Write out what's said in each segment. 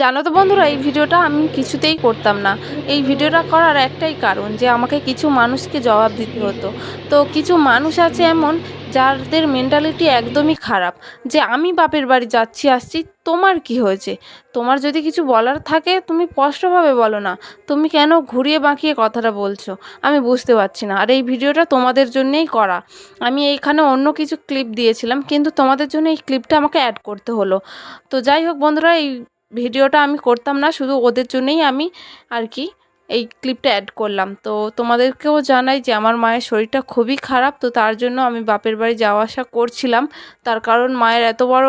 জানো তো বন্ধুরা, এই ভিডিওটা আমি কিছুতেই করতাম না। এই ভিডিওটা করার একটাই কারণ যে আমাকে কিছু মানুষকে জবাব দিতে হতো। তো কিছু মানুষ আছে এমন যাদের মেন্টালিটি একদমই খারাপ, যে আমি বাপের বাড়ি যাচ্ছি, আসছি, তোমার কি হয়েছে? তোমার যদি কিছু বলার থাকে, তুমি স্পষ্টভাবে বলো না। তুমি কেন ঘুরিয়ে বাঁকিয়ে কথাটা বলছো? আমি বুঝতে পারছি না। আর এই ভিডিওটা তোমাদের জন্যেই করা। আমি এইখানে অন্য কিছু ক্লিপ দিয়েছিলাম, কিন্তু তোমাদের জন্য এই ক্লিপটা আমাকে অ্যাড করতে হলো। তো যাই হোক বন্ধুরা, এই ভিডিওটা আমি করতাম না, শুধু ওদের জন্যই আমি আর কি এই ক্লিপটা অ্যাড করলাম। তো তোমাদেরকেও জানাই যে আমার মায়ের শরীরটা খুবই খারাপ, তো তার জন্য আমি বাপের বাড়ি যাওয়া আসা করছিলাম। তার কারণ মায়ের এত বড়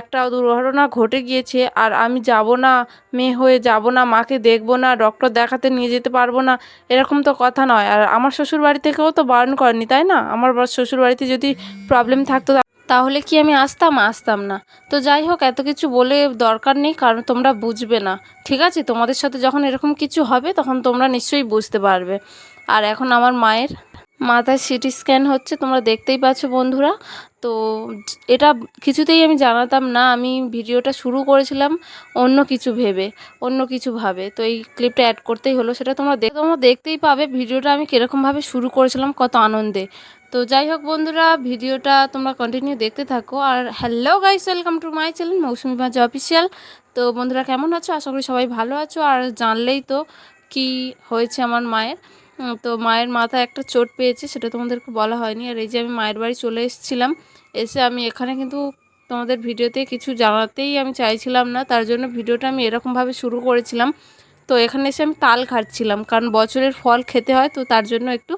একটা দুর্ঘটনা ঘটে গিয়েছে, আর আমি যাব না, মেয়ে হয়ে যাব না, মাকে দেখব না ডক্টর দেখাতে নিয়ে যেতে পারব না, এরকম তো কথা নয়। আর আমার শ্বশুর বাড়ি থেকেও তো বারণ করেনি, তাই না? আমার শ্বশুর বাড়িতে যদি প্রবলেম থাকতো তাহলে কি আমি আসতাম? আসতাম না। তো যাই হোক, এত কিছু বলে দরকার নেই, কারণ তোমরা বুঝবে না। ঠিক আছে? তোমাদের সাথে যখন এরকম কিছু হবে, তখন তোমরা নিশ্চয়ই বুঝতে পারবে। আর এখন আমার মায়ের মাথায় সিটি স্ক্যান হচ্ছে, তোমরা দেখতেই পাচ্ছ বন্ধুরা। তো এটা কিছুতেই আমি জানাতাম না, আমি ভিডিওটা শুরু করেছিলাম অন্য কিছু ভেবে, অন্য কিছু ভাবে। তো এই ক্লিপটা অ্যাড করতেই হলো, সেটা তোমরা দেখ, তোমরা দেখতেই পাবে ভিডিওটা আমি কীরকমভাবে শুরু করেছিলাম, কত আনন্দে। তো যাই হোক বন্ধুরা, ভিডিওটা তোমরা কন্টিনিউ দেখতে থাকো। আর hello guys welcome to my channel Mousumi Baja official তো বন্ধুরা, কেমন আছো? আশা করি সবাই ভালো আছো। আর জানলেই তো কি হয়েছে আমার মায়ের। তো মায়ের মাথায় একটা চোট পেয়েছে, সেটা তোমাদেরকে বলা হয়নি। আর এই যে আমি মায়ের বাড়ি চলে এসেছিলাম, এসে আমি এখানে কিন্তু তোমাদের ভিডিওতে কিছু জানাতেই আমি চাইছিলাম না। তার জন্য ভিডিওটা আমি এরকমভাবে শুরু করেছিলাম। তো এখানে এসে আমি তাল খাচ্ছিলাম কারণ বছরের ফল খেতে হয়, তো তার জন্য একটু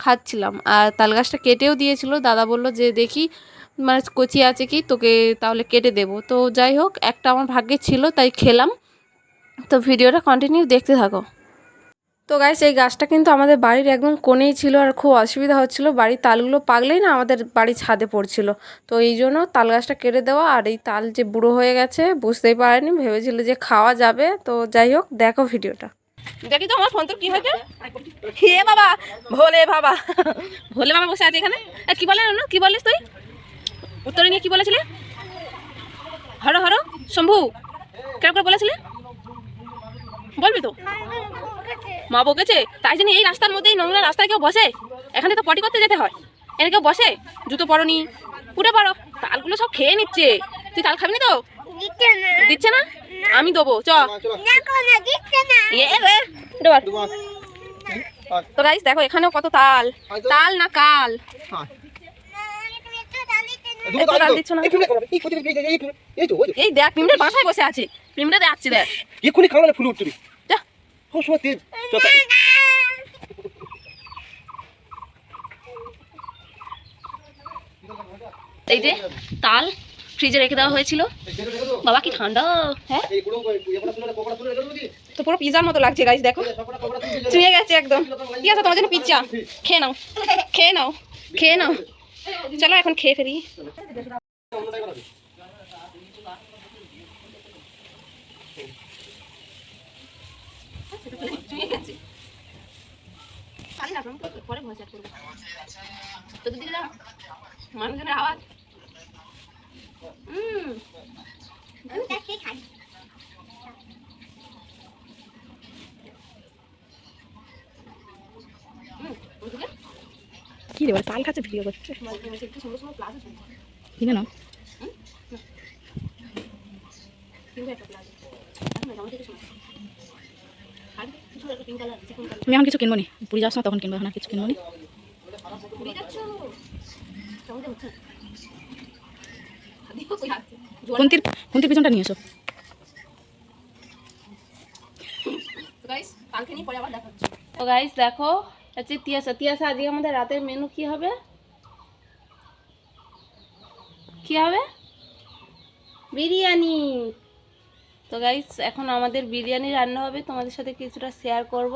খাচ্ছিলাম। আর তাল গাছটা কেটেও দিয়েছিল। দাদা বলল যে, দেখি মানে কচি আছে কি, তোকে তাহলে কেটে দেবো। তো যাই হোক, একটা আমার ভাগ্যে ছিল, তাই খেলাম। তো ভিডিওটা কন্টিনিউ দেখতে থাকো। তো গাইস এই গাছটা কিন্তু আমাদের বাড়ির একদম কোণেই ছিল আর খুব অসুবিধা হচ্ছিল। বাড়ির তালগুলো পাগলেই না আমাদের বাড়ির ছাদে পড়ছিল। তো এই জন্য তাল গাছটা কেটে দেওয়া আর এই তাল যে বুড়ো হয়ে গেছে, বুঝতেই পারেনি, ভেবেছিল যে খাওয়া যাবে। তো যাই হোক, দেখো ভিডিওটা। দেখি তো আমার ফোন তো কি হয়েছে? হে বাবা ভোলে বাবা। ভোলে বাবা বসে আছে এখানে? কি বলে না কি বলিস তুই? উত্তরে নিয়ে কি বলেছিলে? হরো হরো শম্ভু কেরম করে বলেছিলে? বলবি তো? মা বকেছে। তাই জন্য এই রাস্তার মধ্যেই নোংরা রাস্তায় কেউ বসে? এখানে তো পটি করতে যেতে হয়। এখানে কেউ বসে? জুতো পরনি। উঠে পড়ো। তালগুলো সব খেয়ে নিচ্ছে। তুই তাল খাবি না তো? দিচ্ছে না? আমি দেবো চ। তো গাইস দেখো এখানেও কত তাল। তাল না কাল? দিচ্ছ না? এই দেখ পিমড়ের বাসায় বসে আছে। পিমড়ে যাচ্ছে দেখ। এক্ষুনি খাওয়ালে ফুলে উঠছে যা। সময় তেজ। এই যে তাল। ফ্রিজে রেখে দেওয়া হয়েছিল। বাবা কি ঠান্ডা। হ্যাঁ? তো পুরো পিজার মতো লাগছে গাইস দেখো। চুয়ে গেছে একদম। ঠিক আছে তোমার জন্য পিজ্জা খেয়ে নাও। খেয়ে নাও। খেয়ে নাও। চলো এখন খেয়ে ফেলি। মানুষজনের আওয়াজ। হুম আমি কাছে খাই। কি রে তাল খাচ্ছে ভিডিও করছে কিনে নাও। আমি এখন কিছু কিনবো নি। পুরী যাস না তখন কিনবো এখন কিছু কিনবো নি। কুন্তির কুন্তির পিছনটা নিয়ে এসো। গাইস দেখো তিয়াসা। তিয়াসা, আজকে আমাদের রাতের মেনু কি হবে? কি হবে? বিরিয়ানি। তো গাইস এখন আমাদের বিরিয়ানি রান্না হবে। তোমাদের সাথে কিছুটা শেয়ার করব।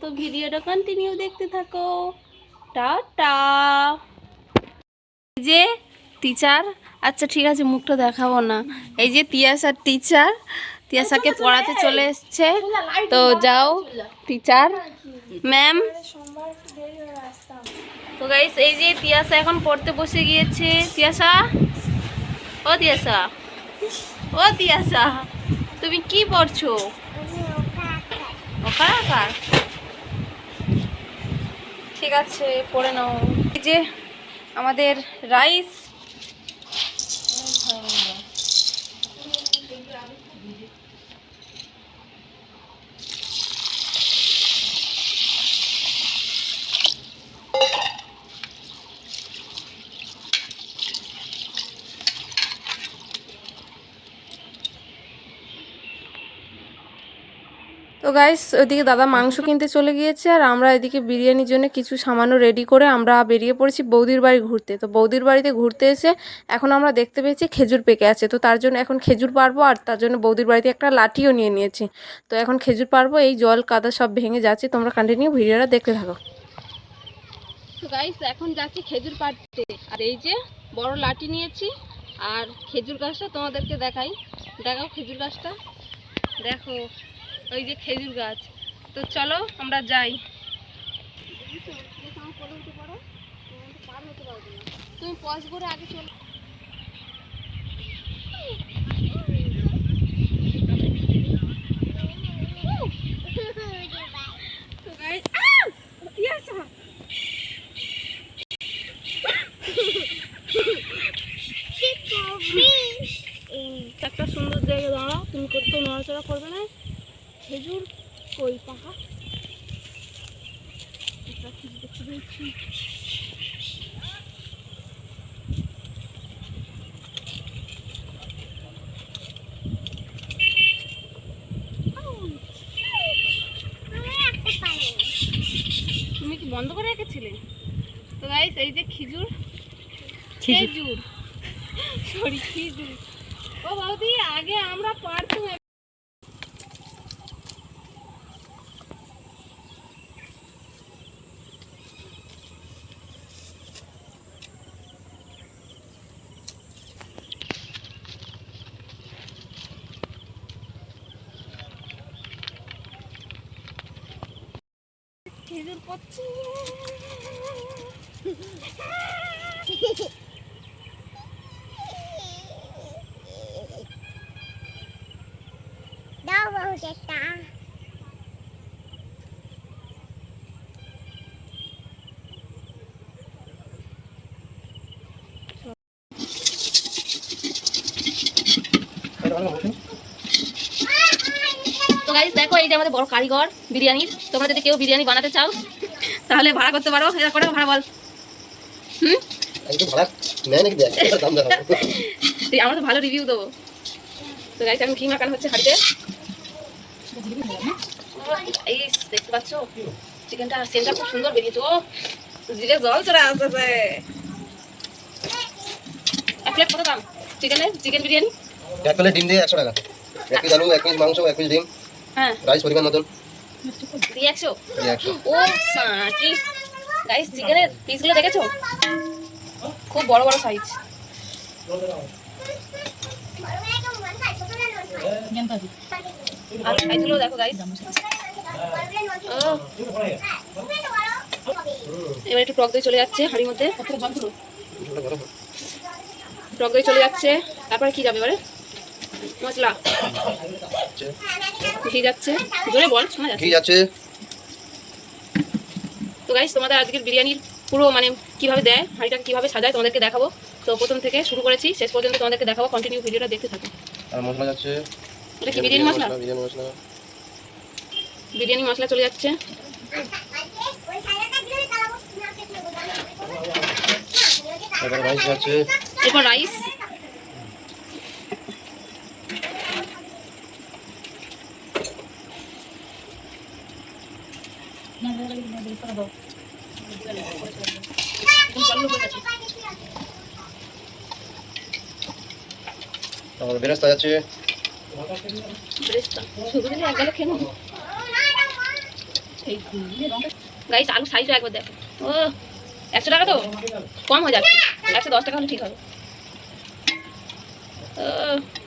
তো ভিডিওটা কন্টিনিউ দেখতে থাকো। এই যে টিচার আচ্ছা ঠিক আছে মুখটা দেখাবো না। এই যে তিয়াসার টিচার তিয়াসাকে পড়াতে চলে এসছে। তো যাও টিচার ম্যাম তো গাইস এই যে তিয়াসা এখন পড়তে বসে গিয়েছে। তিয়াসা? ও তিয়াসা। ও তিয়াসা তুমি কি পড়ছো? ওকার ঠিক আছে পড়ে নাও। এই যে আমাদের রাইস তো গাইস ওইদিকে দাদা মাংস কিনতে চলে গিয়েছে আর আমরা এদিকে বিরিয়ানির জন্য কিছু সামান্য রেডি করে আমরা বেরিয়ে পড়েছি বৌদির বাড়ি ঘুরতে। তো বৌদির বাড়িতে ঘুরতে এসে এখন আমরা দেখতে পেয়েছি খেজুর পেকে আছে। তো তার জন্য এখন খেজুর পারব আর তার জন্য বৌদির বাড়িতে একটা লাঠিও নিয়ে নিয়েছি। তো এখন খেজুর পারব এই জল কাদা সব ভেঙে যাচ্ছে। তোমরা কন্টিনিউ ভিডিওটা দেখতে থাকো। তো গাইস এখন যাচ্ছি খেজুর পাড়তে। আর এই যে বড় লাঠি নিয়েছি আর খেজুর গাছটা তোমাদেরকে দেখাই। দেখাও খেজুর গাছটা। দেখো। ওই যে খেজুর গাছ। তো চলো আমরা যাই। তুমি পজ করে আগে চলো? একটা সুন্দর জায়গা দাঁড়াও তুমি কোথাও নড়াচড়া করবে না। খেজুর কই পাহা দেখতে পেয়েছি? তুমি কি বন্ধ করে রেখেছিলে? তো গাইস এই যে খেজুর খেজুর। সরি খেজুর। ও বৌদি আগে আমরা পারতাম খেজুর পড়ছি দাও বহুত একটা তো গাইস দেখো এই যে আমাদের বড় কারিগর বিরিয়ানির তোমরা যদি কেউ বিরিয়ানি বানাতে চাও তাহলে ভাড়া করতে পারো। এটা করে ভাড়া বল। হুম? আমি আমরা তো ভালো রিভিউ দেবো। তো গাইস এখন ঘি মাখানো হচ্ছে হাড়িতে। এই দেখতে পাচ্ছ? চিকেনটা সেন্টটা খুব সুন্দর বেরিয়েছে। ও জিরে জল চলে আসতেছে। এক প্লেট কত দাম? চিকেনের চিকেন বিরিয়ানি? এক প্লেট ডিম দিয়ে একশো টাকা। এক পিস আলু এক পিস মাংস এক পিস ডিম। হ্যাঁ। রাইস পরিমাণ মতন? দিয়ে একশো। ও গাইস চিকেনের পিসগুলো দেখেছ? খুব বড় বড় সাইজ আর সাইজগুলো দেখো গাইস এবার একটু টক দই চলে যাচ্ছে হাড়ির মধ্যে। টক দই চলে যাচ্ছে। তারপরে কি যাবে এবারে? মশলা। ঘি যাচ্ছে? জোরে বল শোনা যাচ্ছে। ঘি যাচ্ছে তো গাইস তোমাদের আজকের বিরিয়ানির পুরো মানে কীভাবে দেয় হাঁড়িটাকে কীভাবে সাজায় তোমাদেরকে দেখাবো। তো প্রথম থেকে শুরু করেছি শেষ পর্যন্ত তোমাদেরকে দেখাবো কন্টিনিউ ভিডিওটা দেখতে থাকো। আর মশলা যাচ্ছে। এটা কি বিরিয়ানি মশলা? বিরিয়ানি মশলা। বিরিয়ানি মশলা চলে যাচ্ছে। তারপর রাইস যাচ্ছে। এরপর রাইস বেরেস্তা যাচ্ছে। একবার দেখো। ও, একশো টাকা তো? কম হয়ে যাচ্ছে। একশো দশ টাকা হলে ঠিক হবে। ও,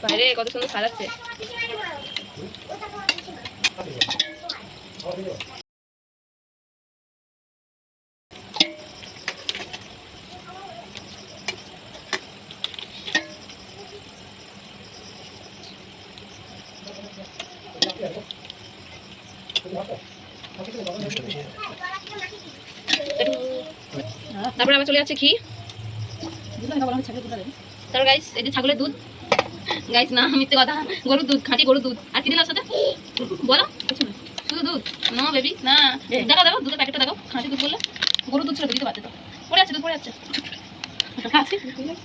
বাইরে কত সুন্দর সাজাচ্ছে। তারপরে আবার চলে যাচ্ছে ঘি তারপর গাইস এই যে ছাগলের দুধ। গাইস না মিথ্যে কথা। গরুর দুধ খাঁটি গরুর দুধ। আর কি দিলাম সাথে? বলো। শুধু দুধ। নো বেবি না। দেখো দেখো দুধের প্যাকেটটা দেখো। খাঁটি দুধ বললে। গরুর দুধ ছিল দিতে পারতে তো পড়ে আছে দুধ পড়ে আছে।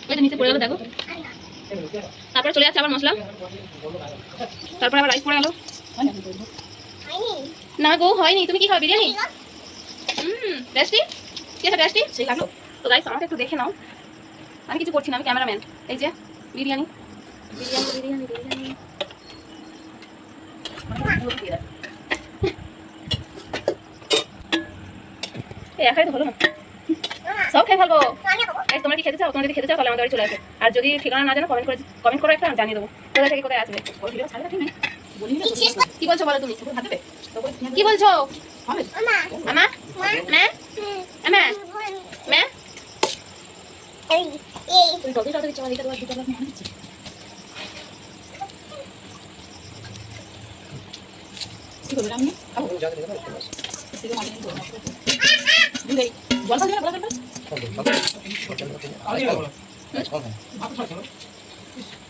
ওই নিচে পড়ে গেলো দেখো। তারপরে চলে যাচ্ছে আবার মশলা। তারপরে আবার রাইস পড়ে গেল। না গো হয়নি। তুমি কি খাও বিরিয়ানি? হুম টেস্টি কি আছে টেস্টি সেই লাগল তো গাইস আমাকে একটু দেখে নাও। আমি কিছু করছি না আমি ক্যামেরাম্যান এই যে বিরিয়ানি। বিরিয়ানি বিরিয়ানি বিরিয়ানি একাই তো হলো না। সব খেয়ে ফেলব। গাইস তোমরা কি খেতে চাও? তোমরা যদি খেতে চাও তাহলে আমাদের চলে আসবে আর যদি ঠিকানা না জানো কমেন্ট করে কমেন্ট করে একটা জানিয়ে দেবো। কোথায় থেকে কোথায় আসবে? কি? বলছো বলো তুমি? কি বলছো? আমা আমা মা? এই এই কি করবে আমি খাব যা দিলে না বাস থেকে মাঝে নিয়ে দুধ এই জল খাবি না বলা যাবে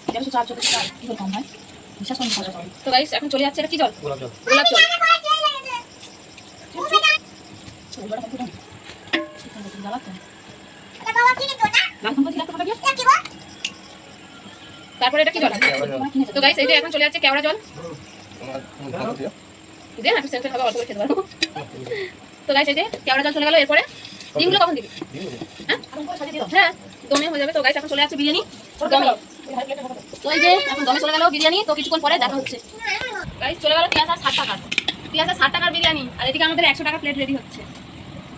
দেড়শো চার চোদ্দ চার কি করে কম বিশ্বাস করেন খাওয়া যাবে তো গাইস এখন চলে যাচ্ছে এটা কি জল গোলাপ জল গোলাপ জল তারপরে এটা কি জল? তো গাইস এই যে এখন চলে যাচ্ছে কেওড়া জল। তো গাইস এই যে কেওড়া জল চলে গেল, এরপরে ডিমগুলো কখন দিবি? হ্যাঁ? হ্যাঁ দমে হয়ে যাবে। তো গাইস এখন চলে যাচ্ছে বিরিয়ানি। দমে। তো এই যে এখন দমে চলে গেল বিরিয়ানি। তো কিছুক্ষণ পরে দেখা হচ্ছে। গাইস চলে গেল পেঁয়াজ আর ষাট টাকার। পেঁয়াজ আর ষাট টাকার বিরিয়ানি। আর এদিকে আমাদের একশো টাকা প্লেট রেডি হচ্ছে।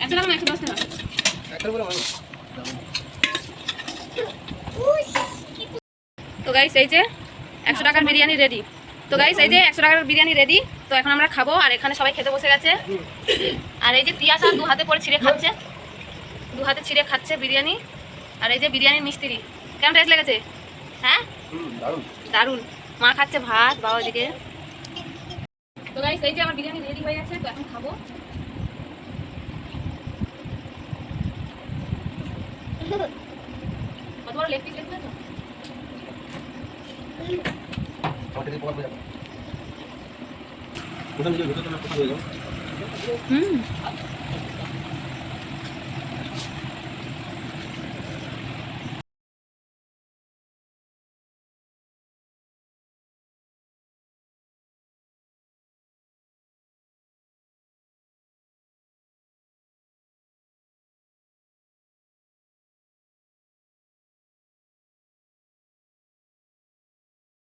একশো তো গাইস এই যে একশো টাকার বিরিয়ানি রেডি তো গাইস এই যে একশো টাকার বিরিয়ানি রেডি তো এখন আমরা খাব, আর এখানে সবাই খেতে বসে গেছে। আর এই যে আর দু হাতে করে ছিঁড়ে খাচ্ছে। দু হাতে ছিঁড়ে খাচ্ছে বিরিয়ানি। আর এই যে বিরিয়ানির মিস্ত্রি। কেমন টেস্ট লেগেছে? হ্যাঁ? দারুণ। মা খাচ্ছে ভাত, বাবা দিকে তো গাইস এই যে আমার বিরিয়ানি রেডি হয়ে গেছে, তো এখন খাব। কত বড় লেগ পিস দেখতে তো আমাকে দিয়ে পড়া যাবে ওটা নিজে ভিতরে না কোথাও যাও হুম।